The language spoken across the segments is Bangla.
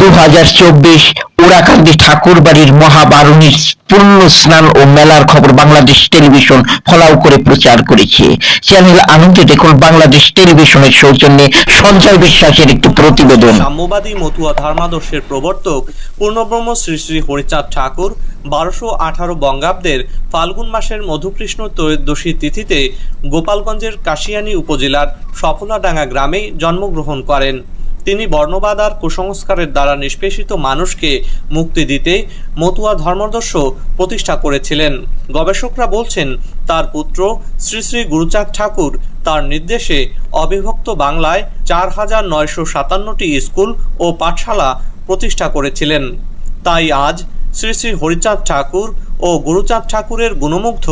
দু হাজার চব্বিশ ওরাকান্দি ঠাকুরবাড়ির মহাবারণীর পূর্ণ স্নান ও মেলার খবর বাংলাদেশ টেলিভিশন ফলাও করে প্রচার করেছে। চ্যানেল আনন্দে দেখুন বাংলাদেশ টেলিভিশনের সৌজন্যে সঞ্জয় বিশ্বাসের একটি প্রতিবেদন। সাম্যবাদী মতুয়া ধর্মাদর্শের প্রবর্তক পূর্ণব্রহ্ম শ্রী শ্রী হরিচাঁদ ঠাকুর বারোশো আঠারো বঙ্গাব্দের ফাল্গুন মাসের মধুকৃষ্ণ ত্রয়োদশী তিথিতে গোপালগঞ্জের কাশিয়ানী উপজেলার সফলাডাঙ্গা গ্রামে জন্মগ্রহণ করেন। তিনি বর্ণবাদ আর কুসংস্কারের দ্বারা নিষ্পেষিত মানুষকে মুক্তি দিতে মতুয়া ধর্মদর্শ প্রতিষ্ঠা করেছিলেন। গবেষকরা বলছেন, তার পুত্র শ্রী শ্রী গুরুচাঁদ ঠাকুর তার নির্দেশে অবিভক্ত বাংলায় চার হাজার নয়শো সাতান্নটি স্কুল ও পাঠশালা প্রতিষ্ঠা করেছিলেন। তাই আজ শ্রী শ্রী হরিচাঁদ ঠাকুর ও গুরুচাঁদ ঠাকুরের গুণমুগ্ধ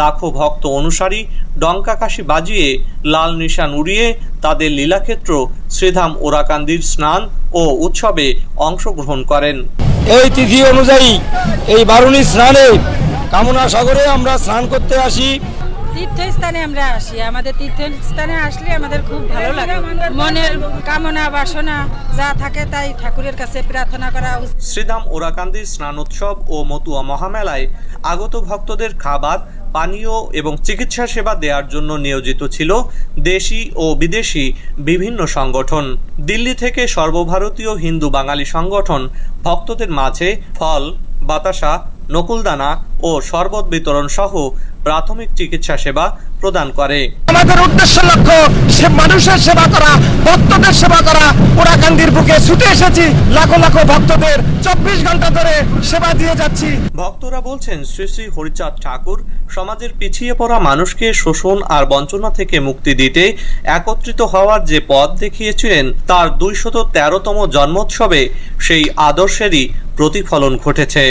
লাখো ভক্ত অনুসারী ডঙ্কাকাশি বাজিয়ে লাল নিশান উড়িয়ে তাদের লীলাক্ষেত্র শ্রীধাম ওরাকান্দির স্নান ও উৎসবে অংশগ্রহণ করেন। এই তিথি অনুযায়ী এই বারুণী স্নানে কামনা সাগরে আমরা স্নান করতে আসি। তীর্থস্থানে আমরা আসি। আমাদের তীর্থস্থানে আসলে আমাদের খুব ভালো লাগে। মনের কামনা, বাসনা যা থাকে তাই ঠাকুরের কাছে প্রার্থনা করা শ্রীধাম ওরাকান্দির স্নান উৎসব ও মতুয়া মহামেলায় আগত ভক্তদের খাবার, পানীয় এবং চিকিৎসা সেবা দেওয়ার জন্য নিয়োজিত ছিল দেশি ও বিদেশি বিভিন্ন সংগঠন। দিল্লি থেকে সর্বভারতীয় হিন্দু বাঙালি সংগঠন ভক্তদের মাঝে ফল, বাতাসা নকুলদানা ও শরবত বিতরণ সহ প্রাথমিক চিকিৎসা সেবা প্রদান করে। আমাদের উদ্দেশ্য লক্ষ্য সে মানুষের সেবা করা ভক্তদের সেবা করা। ওরাকান্দির বুকে ছুটে এসেছি লাখো লাখো ভক্তদের চব্বিশ ঘণ্টা ধরে সেবা দিয়ে যাচ্ছি। ভক্তরা বলছেন শ্রী শ্রী হরিচাঁদ ঠাকুর সমাজের পিছিয়ে পড়া মানুষকে শোষণ আর বঞ্চনা থেকে মুক্তি দিতে একত্রিত হওয়ার যে পথ দেখিয়েছিলেন তার দুইশত তেরোতম জন্মোৎসবে সেই আদর্শেরই প্রতিফলন ঘটেছে।